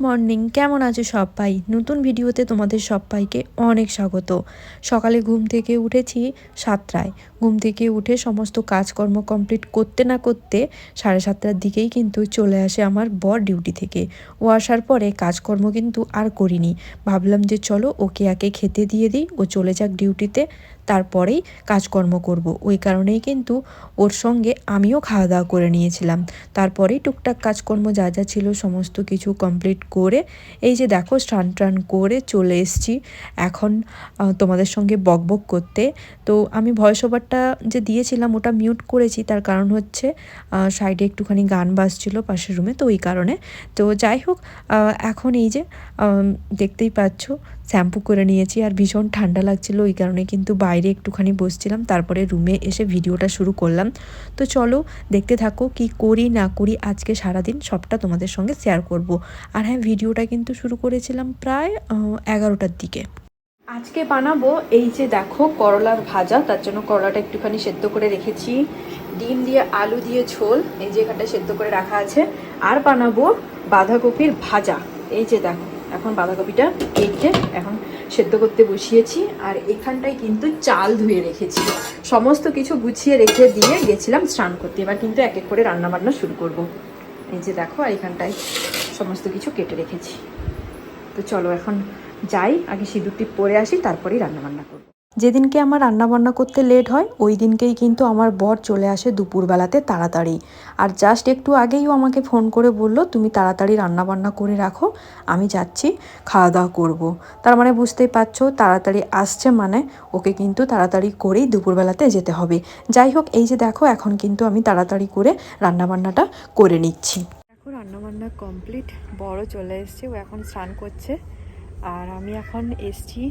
Morning. কেমন আছো সবাই? নতুন ভিডিওতে তোমাদের সবাইকে অনেক স্বাগত। সকালে ঘুম থেকে উঠেছি সাতটায়। ঘুম থেকে উঠে সমস্ত কাজকর্ম কমপ্লিট করতে না করতে সাড়ে সাতটার দিকেই কিন্তু চলে আসে আমার বর ডিউটি থেকে। ও আসার পরে কাজকর্ম কিন্তু আর করিনি। ভাবলাম যে চলো ওকে একে খেতে দিয়ে দিই। ও চলে যাক ডিউটিতে। তারপরেই কাজকর্ম করব। ওই কারণেই কিন্তু ওর সঙ্গে আমিও খাওয়া দাওয়া করে নিয়েছিলাম। তারপরেই টুকটাক কাজকর্ম যা যা ছিল সমস্ত কিছু কমপ্লিট করে এই যে দেখো স্নান টান করে চলে এসছি। এখন তোমাদের সঙ্গে বকবক করতে। তো আমি ভয়েস ওভারটা যে দিয়েছিলাম ওটা মিউট করেছি। তার কারণ হচ্ছে সাইডে একটুখানি গান বাজছিল পাশের রুমে তো ওই কারণে। তো যাই হোক এখন এই যে দেখতেই পাচ্ছ শ্যাম্পু করে নিয়েছি আর ভীষণ ঠান্ডা লাগছিল ওই কারণে কিন্তু বাইরে একটুখানি বসছিলাম, তারপরে রুমে এসে ভিডিওটা শুরু করলাম। তো চলো দেখতে থাকো কি করি না করি আজকে সারাদিন সবটা তোমাদের সঙ্গে শেয়ার করব। আর হ্যাঁ ভিডিওটা কিন্তু শুরু করেছিলাম প্রায় এগারোটার দিকে। আজকে বানাবো এই যে দেখো করলার ভাজা, তার জন্য করলাটা একটুখানি সেদ্ধ করে রেখেছি। ডিম দিয়ে আলু দিয়ে ঝোল, এই যে এখানটা সেদ্ধ করে রাখা আছে। আর বানাবো বাঁধাকপির ভাজা, এই যে দেখো। এখন বাঁধাকপিটা কেটে এখন সেদ্ধ করতে বসিয়েছি, আর এখানটায় কিন্তু চাল ধুয়ে রেখেছি। সমস্ত কিছু গুছিয়ে রেখে দিয়ে গেছিলাম স্নান করতে। এবার কিন্তু এক এক করে রান্না বান্না শুরু করব। এই যে দেখো, আর এখানটায় সমস্ত কিছু কেটে রেখেছি। তো চলো এখন যাই, আগে সিঁদুরটি পরে আসি, তারপরেই রান্নাবান্না করব। যেদিনকে আমার রান্নাবান্না করতে লেট হয়, ওই দিনকেই কিন্তু আমার বর চলে আসে দুপুরবেলাতে তাড়াতাড়ি। আর জাস্ট একটু আগেই ও আমাকে ফোন করে বলল, তুমি তাড়াতাড়ি রান্নাবান্না করে রাখো, আমি যাচ্ছি খাওয়া দাওয়া করব। তার মানে বুঝতেই পারছ, তাড়াতাড়ি আসছে মানে ওকে কিন্তু তাড়াতাড়ি করেই দুপুরবেলাতে যেতে হবে। যাই হোক, এই যে দেখো, এখন কিন্তু আমি তাড়াতাড়ি করে রান্নাবান্নাটা করে নিচ্ছি। দেখো, রান্নাবান্না কমপ্লিট বড় চলে এসছে, ও এখন স্নান করছে। আর আমি এখন এসছি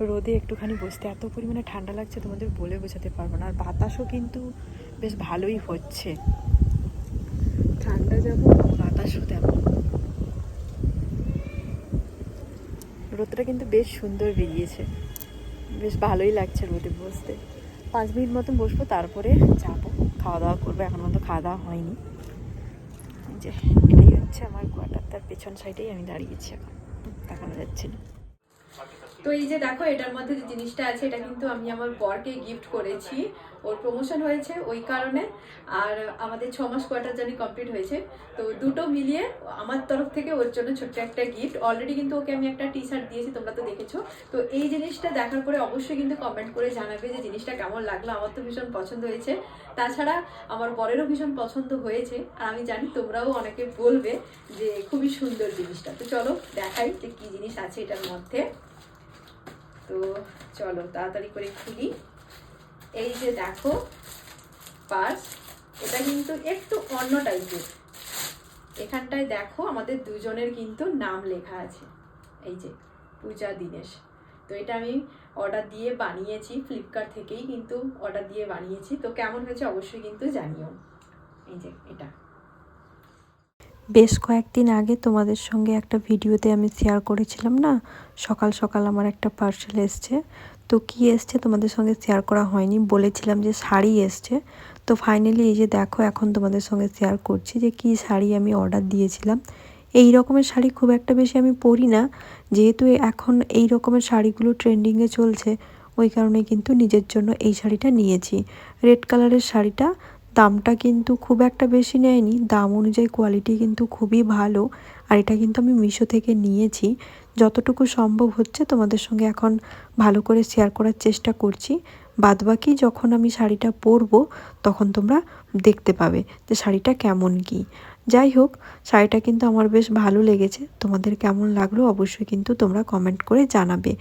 রোদে একটুখানি বসতে। এত পরিমাণে ঠান্ডা লাগছে, তোমাদের বলে বোঝাতে পারব না। আর বাতাসও কিন্তু বেশ ভালোই হচ্ছে। ঠান্ডা যেমন, বাতাসও তেমন। রোদটা কিন্তু বেশ সুন্দর বেরিয়েছে। বেশ ভালোই লাগছে রোদে বসতে। পাঁচ মিনিট মতন বসবো, তারপরে যাব। খাওয়া দাওয়া করব, এখন মতো খাওয়া দাওয়া হয়নি যে, এটাই হচ্ছে আমার কোয়ার্টার তার পেছন সাইডেই আমি দাঁড়িয়েছি এখন। দেখানো যাচ্ছে না। তো এই যে দেখো, এটার মধ্যে যে জিনিসটা আছে, এটা কিন্তু আমি আমার বরকে গিফট করেছি। ওর প্রমোশন হয়েছে ওই কারণে। আর আমাদের ছ মাস কোয়ার্টার জার্নি কমপ্লিট হয়েছে। তো দুটো মিলিয়ে আমার তরফ থেকে ওর জন্য ছোট্ট একটা গিফট অলরেডি কিন্তু ওকে আমি একটা টি শার্ট দিয়েছি, তোমরা তো দেখেছ। তো এই জিনিসটা দেখার পরে অবশ্যই কিন্তু কমেন্ট করে জানাবে যে জিনিসটা কেমন লাগল। আমার তো ভীষণ পছন্দ হয়েছে। তাছাড়া আমার বরেরও ভীষণ পছন্দ হয়েছে। আর আমি জানি তোমরাও অনেকে বলবে যে খুবই সুন্দর জিনিসটা। তো চলো দেখাই যে কী জিনিস আছে এটার মধ্যে। তো চলো তাড়াতাড়ি করে খুলি। এই যে দেখো, পার্স, এটা কিন্তু একটু অন্য টাইপের। এখানটায় দেখো আমাদের দুজনের কিন্তু নাম লেখা আছে। এই যে, পূজা দিনেশ। তো এটা আমি অর্ডার দিয়ে বানিয়েছি ফ্লিপকার্ট থেকেই কিন্তু অর্ডার দিয়ে বানিয়েছি। তো কেমন হয়েছে অবশ্যই কিন্তু জানিও। এই যে, এটা। বেশ কয়েকদিন আগে তোমাদের সঙ্গে একটা ভিডিওতে আমি শেয়ার করেছিলাম না? সকাল সকাল আমার একটা পার্সেল এসছে। তো কি এসছে তোমাদের সঙ্গে শেয়ার করা হয়নি? বলেছিলাম যে শাড়ি এসছে। তো ফাইনালি এই যে দেখো, এখন তোমাদের সঙ্গে শেয়ার করছি যে কি শাড়ি আমি অর্ডার দিয়েছিলাম। এই রকমের শাড়ি খুব একটা বেশি আমি পরি না। যেহেতু এখন এই রকমের শাড়িগুলো ট্রেন্ডিংয়ে চলছে, ওই কারণে কিন্তু নিজের জন্য এই শাড়িটা নিয়েছি। রেড কালারের শাড়িটা দামটা কিন্তু খুব একটা বেশি নেয়নি। দাম অনুযায়ী কোয়ালিটি কিন্তু খুবই ভালো। আর এটা কিন্তু আমি মিশো থেকে নিয়েছি। যতটুকু সম্ভব হচ্ছে তোমাদের সঙ্গে এখন ভালো করে শেয়ার করার চেষ্টা করছি। বাদবাকি যখন আমি শাড়িটা পরবো, তখন তোমরা দেখতে পাবে যে শাড়িটা কেমন কি। যাই হোক, শাড়িটা কিন্তু আমার বেশ ভালো লেগেছে। তোমাদের কেমন লাগল অবশ্যই কিন্তু তোমরা কমেন্ট করে জানাবে।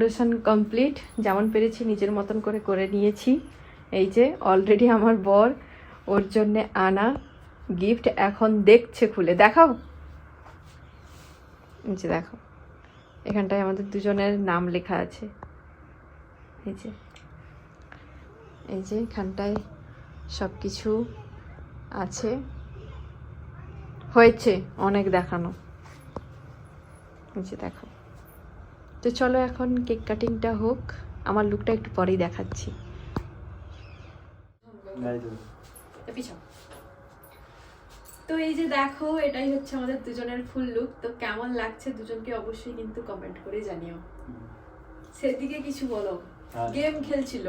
Decoration complete. যেমন পেরেছি, নিজের মতন করে করে নিয়েছি। এই যে অলরেডি আমার বর, ওর জন্যে আনা গিফট এখন দেখছে খুলে। দেখাও। যে দেখো এখানটায় আমাদের দুজনের নাম লেখা আছে। এই যে এই যে, এখানটায় সব কিছু আছে। হয়েছে অনেক দেখানো। এই যে দেখো তো চলো এখন কেক কাটিংটা হোক। আমার লুকটা একটু পরেই দেখাচ্ছি। তো এই যে দেখো এটাই হচ্ছে আমাদের দুজনের ফুল লুক তো কেমন লাগছে দুজনকে অবশ্যই কিন্তু কমেন্ট করে জানিও। সেদিকে কিছু বলো। গেম খেলছিল।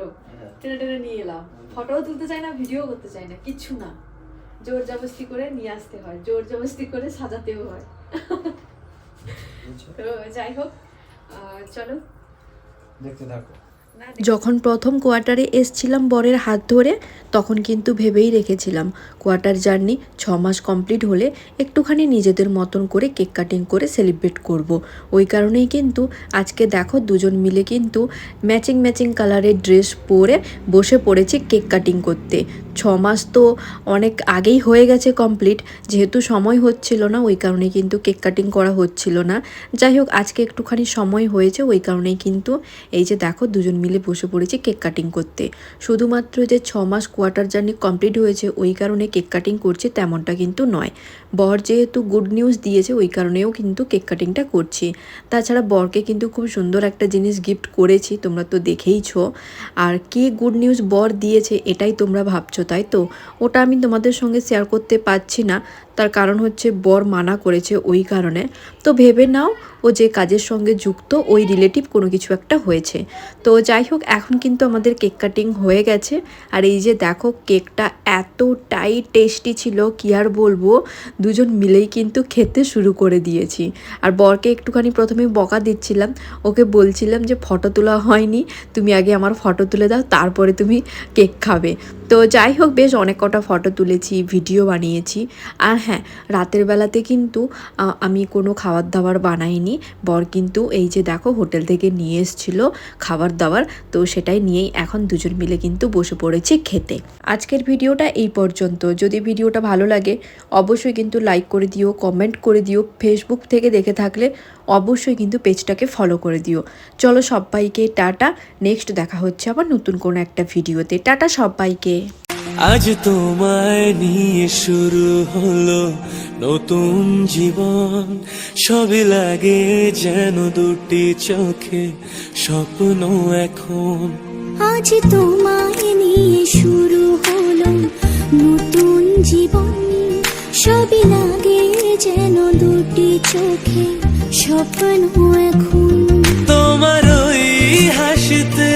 টেনে টেনে নিয়ে এলাম। ফটোও তুলতে চাই না ভিডিও করতে চাই না কিচ্ছু না। জোর জবরদস্তি করে নিয়ে আসতে হয়। জোর জবরদস্তি করে সাজাতেও হয়। তো যাই হোক। চলো। দেখতে থাকো। যখন প্রথম কোয়ার্টারে এসছিলাম বরের হাত ধরে, তখন কিন্তু ভেবেই রেখেছিলাম, কোয়ার্টার জার্নি ছ মাস কমপ্লিট হলে একটুখানি নিজেদের মতন করে কেক কাটিং করে সেলিব্রেট করব। ওই কারণেই কিন্তু আজকে দেখো দুজন মিলে কিন্তু ম্যাচিং ম্যাচিং কালারের ড্রেস পরে বসে পড়েছি কেক কাটিং করতে ছ মাস তো অনেক আগেই হয়ে গেছে কমপ্লিট, যেহেতু সময় হচ্ছিল না, ওই কারণে কিন্তু কেক কাটিং করা হচ্ছিল না যাই হোক, আজকে একটুখানি সময় হয়েছে, ওই কারণেই কিন্তু এই যে দেখো দুজন মিলে বসে পড়েছি কেক কাটিং করতে। শুধুমাত্র যে ছ মাস কোয়ার্টার জার্নি কমপ্লিট হয়েছে, ওই কারণে কেক কাটিং করছে তেমনটা কিন্তু নয়। বর যেহেতু গুড নিউজ দিয়েছে, ওই কারণেও কিন্তু কেক কাটিংটা করছি। তাছাড়া বরকে কিন্তু খুব সুন্দর একটা জিনিস গিফট করেছি, তোমরা তো দেখেইছো। আর কি গুড নিউজ বর দিয়েছে, এটাই তোমরা ভাবছ, তাই তো? ওটা আমি তোমাদের সঙ্গে শেয়ার করতে পারছি না। তার কারণ হচ্ছে বর মানা করেছে ওই কারণে। তো ভেবে নাও ও যে কাজের সঙ্গে যুক্ত, ওই রিলেটিভ কোনো কিছু একটা হয়েছে। তো যাই হোক, এখন কিন্তু আমাদের কেক কাটিং হয়ে গেছে। আর এই যে দেখো কেকটা এতটাই টেস্টি ছিল, কি আর বলব? দুজন মিলেই কিন্তু খেতে শুরু করে দিয়েছি। আর বরকে একটুখানি প্রথমে বকা দিচ্ছিলাম। ওকে বলছিলাম যে, ফটো তোলা হয়নি, তুমি আগে আমার ফটো তুলে দাও, তারপরে তুমি কেক খাবে। তো যাই হোক, বেশ অনেক কটা ফটো তুলেছি ভিডিও বানিয়েছি। আর হ্যাঁ রাতের বেলাতে কিন্তু আমি কোনো খাবার দাবার বানাইনি। বর কিন্তু এই যে দেখো, হোটেল থেকে নিয়ে এসছিল খাবার দাবার তো সেটাই নিয়েই এখন দুজন মিলে কিন্তু বসে পড়েছি খেতে। আজকের ভিডিওটা এই পর্যন্ত। যদি ভিডিওটা ভালো লাগে, অবশ্যই কিন্তু লাইক করে দিও কমেন্ট করে দিও। ফেসবুক থেকে দেখে থাকলে অবশ্যই কিন্তু পেজটাকে ফলো করে দিও। চলো সবাইকে টাটা। নেক্সট দেখা হচ্ছে আবার নতুন কোনো একটা ভিডিওতে। টাটা সবাইকে। আজ তোমায় নিয়ে শুরু হলো নতুন জীবন। সবই লাগে যেন দুটি চোখে স্বপ্ন এখন। আজ তোমায় নিয়ে শুরু হলো নতুন জীবন। সবই লাগে যেন দুটি চোখে স্বপ্ন এখন। তোমার ওই হাসিতে